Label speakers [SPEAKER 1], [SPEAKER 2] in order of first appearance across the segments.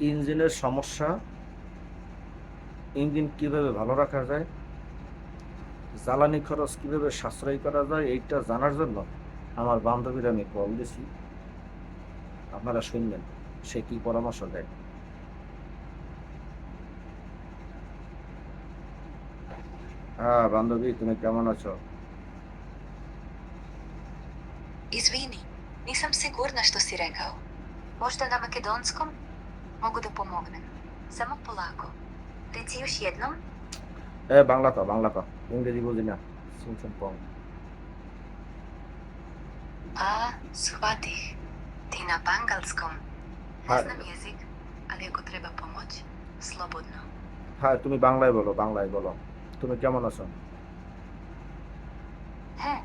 [SPEAKER 1] ইঞ্জিনের সমস্যা ইঞ্জিন কিভাবে ভালো রাখা যায় জ্বালানি খরচ কিভাবে সাশ্রয় করা যায় এইটা জানার জন্য আমার বান্ধবীর আমি কল দিছি আপনারা শুনবেন সে কি পরামর্শ দেয় হ্যাঁ বান্ধবী তুমি কেমন আছো
[SPEAKER 2] Извини, nisam sigurna što si rekao. Možda na makedonskom? Mogu Da pomognem. Samo polako. Reci još jednom.
[SPEAKER 1] এ বাংলা কও বাংলা কও ইংরেজি বুঝি না শুনছেন কম
[SPEAKER 2] A, shvatih. Ti na bangalskom. Ne
[SPEAKER 1] Ha-
[SPEAKER 2] znam jezik, ali ako treba pomoć, slobodno.
[SPEAKER 1] হ্যাঁ তুমি বাংলায় বলো বাংলায় বলো তুমি কেমন আছো
[SPEAKER 2] হ্যাঁ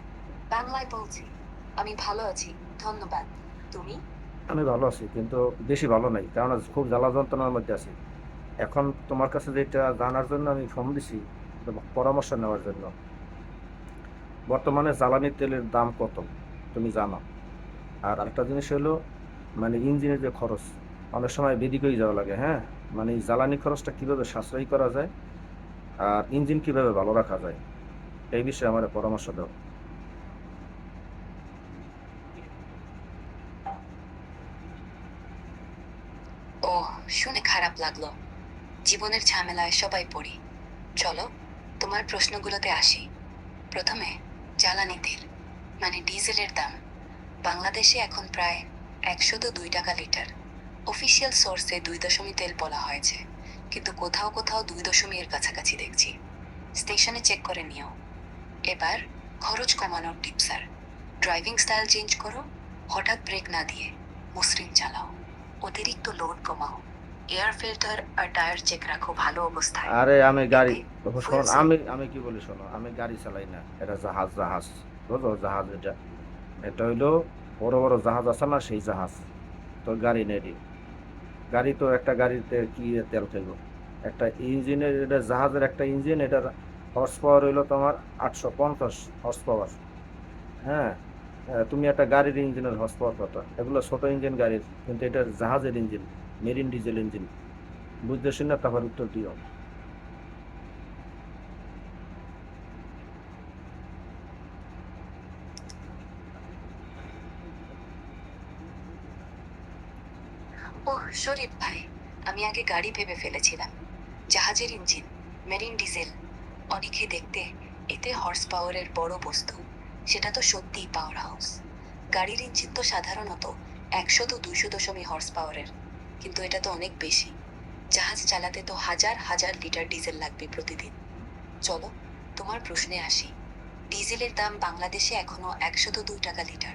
[SPEAKER 2] বাংলায় বলছি আমি ভালো আছি ধন্যবাদ তুমি
[SPEAKER 1] আমি ভালো আছি, কিন্তু বেশি ভালো নাই, কারণ খুব জ্বালা যন্ত্রণার মধ্যে আছি। এখন তোমার কাছে যেটা জানার জন্য আমি ফোন দিছি পরামর্শ নেওয়ার জন্য। বর্তমানে জ্বালানি তেলের দাম কত, তুমি জানো? আর একটা জিনিস হলো মানে ইঞ্জিনের যে খরচ, অনেক সময় বেদিকেই যাওয়া লাগে হ্যাঁ? মানে জ্বালানি খরচটা কীভাবে সাশ্রয়ী করা যায়, আর ইঞ্জিন কীভাবে ভালো রাখা যায়, এই বিষয়ে আমার পরামর্শ দাও।
[SPEAKER 2] শুনে খারাপ লাগল। জীবনের ঝামেলায় সবাই পড়ি। চলো, তোমার প্রশ্নগুলোতে আসি। প্রথমে জ্বালানি তেল মানে ডিজেলের দাম। বাংলাদেশে এখন প্রায় একশো তো দুই টাকা লিটার। অফিসিয়াল সোর্সে দুই দশমিক তেল বলা হয়েছে। কিন্তু কোথাও কোথাও দুই দশমিকের কাছাকাছি দেখছি। স্টেশনে চেক করে নিও। এবার, খরচ কমানোর টিপসার ড্রাইভিং স্টাইল চেঞ্জ করো। হঠাৎ ব্রেক না দিয়ে, মসৃণ চালাও। অতিরিক্ত লোড কমাও। এয়ার ফিল্টার আর টায়ার চেক রাখো ভালো অবস্থায়।
[SPEAKER 1] আরে আমি গাড়ি শোন আমি আমি কি বলি শোনো আমি গাড়ি চালাই না এটা জাহাজ জাহাজ। বুঝো জাহাজ এটা। এটা হইল বড় বড় জাহাজ আছে না সেই জাহাজ। তো গাড়ি নেই গাড়ি তো একটা গাড়িতে কি তেল খাইব? একটা ইঞ্জিনের এটা জাহাজের একটা ইঞ্জিন এটার হর্স পাওয়ার হইল তোমার আটশো পঞ্চাশ হর্স পাওয়ার হ্যাঁ তুমি একটা গাড়ির ইঞ্জিনের হর্স পাওয়ার কত এগুলো ছোট ইঞ্জিন গাড়ির কিন্তু এটা জাহাজের ইঞ্জিন মেরিন ডিজেল ইঞ্জিন। বুঝতেছি না? তারপর উত্তর দিও।
[SPEAKER 2] ও শরীফ ভাই, আমি আগে গাড়ি ভেবে ফেলেছিলাম। জাহাজের ইঞ্জিন, মেরিন ডিজেল, অনেকে দেখতে এতে হর্স পাওয়ারের বড় বস্তু, সেটা তো সত্যিই পাওয়ার হাউস গাড়ির ইঞ্জিন তো সাধারণত একশো তো দুইশো দশমিক হর্স পাওয়ারের কিন্তু এটা তো অনেক বেশি। জাহাজ চালাতে তো হাজার হাজার লিটার ডিজেল লাগবে প্রতিদিন। চলো, তোমার প্রশ্নে আসি। ডিজেলের দাম বাংলাদেশে এখনও একশো তো দুই টাকা লিটার।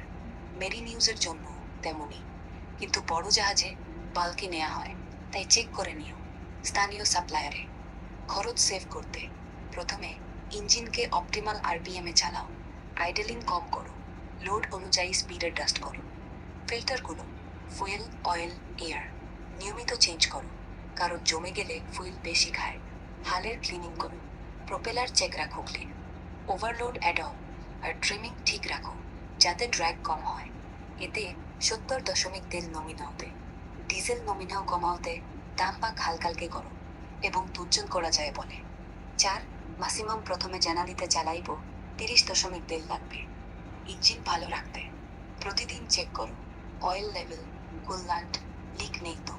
[SPEAKER 2] মেরিন ইউজের জন্য তেমনই। কিন্তু বড় জাহাজে বাল্কে নেওয়া হয়। তাই চেক করে নিও, স্থানীয় সাপ্লায়ারে। খরচ সেভ করতে। প্রথমে ইঞ্জিনকে অপটিমাল আরপিএম চালাও। আইডেলিং কম করো। লোড অনুযায়ী স্পিড ডাস্ট করো। ফিল্টারগুলো, ফুয়েল, অয়েল, এয়ার। নিয়মিত চেঞ্জ করো। কারণ জমে গেলে ফুয়েল বেশি খায়। হালের ক্লিনিং করো। প্রোপেলার চেক রাখো ক্লিন ওভারলোড অ্যাডও আর ট্রিমিং ঠিক রাখো, যাতে ড্র্যাগ কম হয়। এতে সত্তর দশমিক তেল নমিনাওতে ডিজেল নমিনাও কমাওতে দাম বা খালকালকে করো এবং তুর্জন করা যায় বলে। চার ম্যাক্সিমাম প্রথমে জানালিতে চালাইব তিরিশ দশমিক তেল লাগবে। ইঞ্জিন ভালো রাখতে প্রতিদিন চেক করো। অয়েল লেভেল কুললান্ট লিক নেই তো।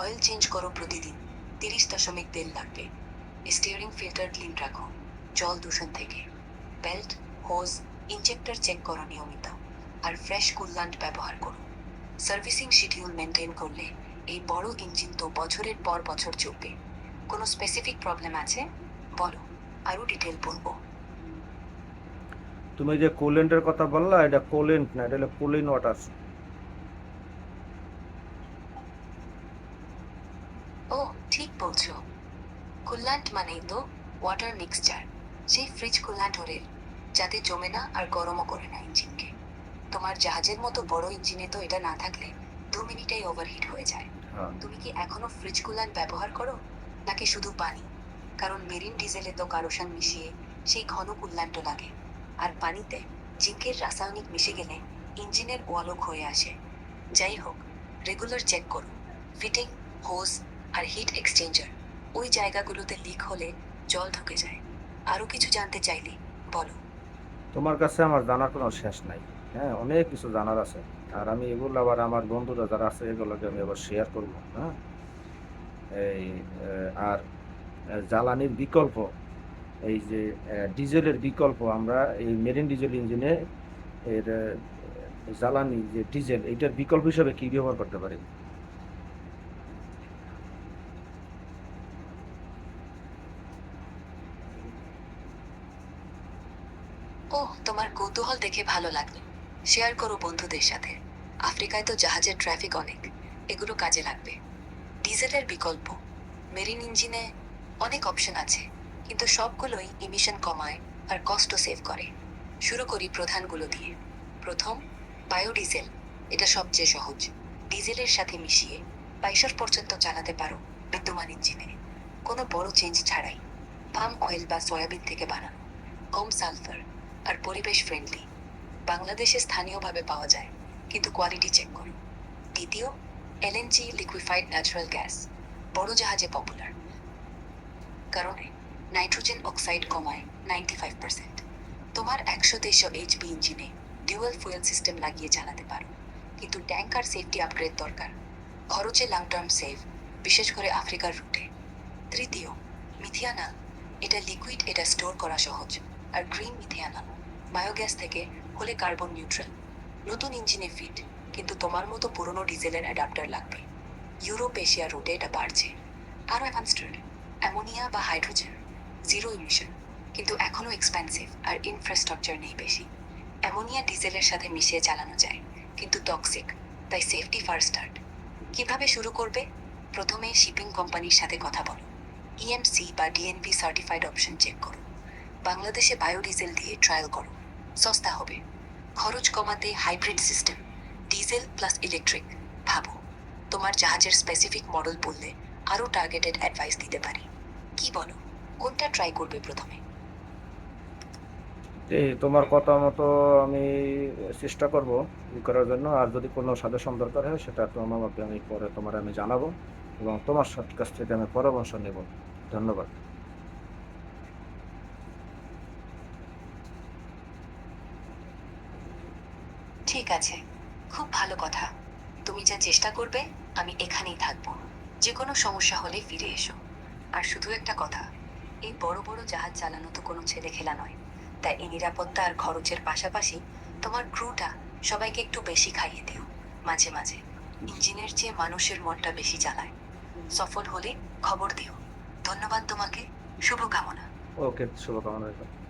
[SPEAKER 2] অয়েল চেঞ্জ করো প্রতিদিন। তিরিশ দশমিক তেল লাগবে। স্টিয়ারিং ফিল্টার ক্লিন রাখো জল দূষণ থেকে। বেল্ট, হোজ, ইনজেক্টর চেক করো নিয়মিত আর ফ্রেশ কুললান্ট ব্যবহার করো। সার্ভিসিং শিডিউল মেনটেন করলে এই বড় ইঞ্জিন তো বছরের পর বছর চলবে। কোনো স্পেসিফিক প্রবলেম আছে? বলো, আরও ডিটেল বলব।
[SPEAKER 1] তুমি যে কুলেন্টের কথা বললা, এটা কুলেন্ট না, এটা হলো কুলিং ওয়াটার
[SPEAKER 2] ও ঠিক বলছো কুল্লান্ট মানেই তো ওয়াটার মিক্সচার সেই ফ্রিজ কুল্লান্ট ওরের যাতে জমে না আর গরমও করে না ইঞ্জিনকে। তোমার জাহাজের মতো বড় ইঞ্জিনে তো এটা না থাকলে দু মিনিটেই ওভারহিট হয়ে যায়।
[SPEAKER 1] হ্যাঁ।
[SPEAKER 2] তুমি কি এখনও ফ্রিজ কুলার ব্যবহার করো? নাকি শুধু পানি? কারণ মেরিন ডিজেলে তো কারোসান মিশিয়ে সেই ঘন কুল্লান্ট লাগে। আর পানিতে জিঙ্কের রাসায়নিক মিশে গেলে ইঞ্জিনের ওয়ালক হয়ে আসে। যাই হোক রেগুলার চেক করো। ফিটিং হোস আর হিট এক্সচেঞ্জার ওই জায়গাগুলোতে লিক হলে জল ঢুকে যায়। আরও কিছু জানতে চাইলে বলো।
[SPEAKER 1] তোমার কাছে আমার জানার কোনো শেষ নাই। হ্যাঁ অনেক কিছু জানার আছে। আর আমি এগুলো আবার আমার বন্ধুরা যারা আছে, এগুলোকে আমি আবার শেয়ার করব হ্যাঁ? এই আর জ্বালানির বিকল্প, এই যে ডিজেলের বিকল্প, আমরা এই মেরিন ডিজেল ইঞ্জিনে এর জ্বালানি যে ডিজেল, এইটার বিকল্প হিসাবে কি ব্যবহার করতে পারি?
[SPEAKER 2] ও তোমার কৌতূহল দেখে ভালো লাগল। শেয়ার করো বন্ধুদের সাথে। আফ্রিকায় তো জাহাজের ট্রাফিক অনেক। এগুলো কাজে লাগবে। ডিজেলের বিকল্প। মেরিন ইঞ্জিনে অনেক অপশন আছে, কিন্তু সবগুলোই ইমিশন কমায় আর কষ্ট সেভ করে। শুরু করি প্রধানগুলো দিয়ে। প্রথম বায়োডিজেল এটা সবচেয়ে সহজ। ডিজেলের সাথে মিশিয়ে বাইশর পর্যন্ত চালাতে পারো বিদ্যমান ইঞ্জিনে। কোনো বড় চেঞ্জ ছাড়াই। পাম অয়েল বা সয়াবিন থেকে বানানো। কম সালফার আর পরিবেশ ফ্রেন্ডলি বাংলাদেশে স্থানীয়ভাবে পাওয়া যায়, কিন্তু কোয়ালিটি চেক করো। দ্বিতীয় এলএনজি লিকুইফাইড ন্যাচারাল গ্যাস বড় জাহাজে পপুলার কারণে নাইট্রোজেন অক্সাইড কমায় নাইনটি ফাইভ পার্সেন্ট তোমার একশো দেড়শো এইচপি ইঞ্জিনে ডিউয়েল ফুয়েল সিস্টেম লাগিয়ে চালাতে পারো। কিন্তু ট্যাঙ্ক আর সেফটি আপগ্রেড দরকার। খরচে লং টার্ম সেভ বিশেষ করে আফ্রিকার রুটে তৃতীয়, মিথিয়ানা। এটা লিকুইড এটা স্টোর করা সহজ। আর গ্রিন মিথিয়ানা। বায়োগ্যাস থেকে হলে কার্বন নিউট্রাল। নতুন ইঞ্জিনে ফিট, কিন্তু তোমার মতো পুরনো ডিজেলের অ্যাডাপ্টার লাগবে। ইউরোপ এশিয়া রুটে এটা বাড়ছে। আরও অ্যাডভান্সড, অ্যামোনিয়া বা হাইড্রোজেন, জিরো ইমিশন। কিন্তু এখনও এক্সপেন্সিভ আর ইনফ্রাস্ট্রাকচার নেই বেশি। অ্যামোনিয়া ডিজেলের সাথে মিশিয়ে চালানো যায়, কিন্তু টক্সিক তাই সেফটি ফার্স্ট স্টার্ট কীভাবে শুরু করবে? প্রথমে শিপিং কোম্পানির সাথে কথা বলো। ইএমসি বা ডিএনপি সার্টিফাইড অপশন চেক করো। বাংলাদেশে বায়োডিজেল দিয়ে ট্রায়াল করো। সস্তা হবে। খরচ কমাতে hybrid system diesel plus electric ভাবো। তোমার জাহাজের স্পেসিফিক মডেল বললে আরও টার্গেটেড অ্যাডভাইস দিতে পারি। কি বলো? কোনটা ট্রাই করবে প্রথমে?
[SPEAKER 1] তোমার কথা মতো আমি চেষ্টা করব ই করার জন্য। আর যদি কোনো সাজেশন দরকার হয়, সেটা তোমাকে আমি পরে তোমার আমি জানাব এবং তোমার কাছ থেকে আমি পরামর্শ নেব। ধন্যবাদ
[SPEAKER 2] ঠিক আছে খুব ভালো কথা। তুমি যা চেষ্টা করবে, আমি এখানেই থাকব। যে কোনো সমস্যা হলে ফিরে এসো। আর শুধু একটা কথা, এই বড় বড় জাহাজ চালানো তো কোনো ছেলে খেলা নয়। তাই এই নিরাপত্তা আর খরচের পাশাপাশি তোমার ক্রুটা সবাইকে একটু বেশি খাইয়ে দিও, মাঝে মাঝে। ইঞ্জিনের চেয়ে মানুষের মনটা বেশি চালায়। সফল হলে খবর দিও। ধন্যবাদ তোমাকে। শুভকামনা।
[SPEAKER 1] ওকে, শুভকামনা।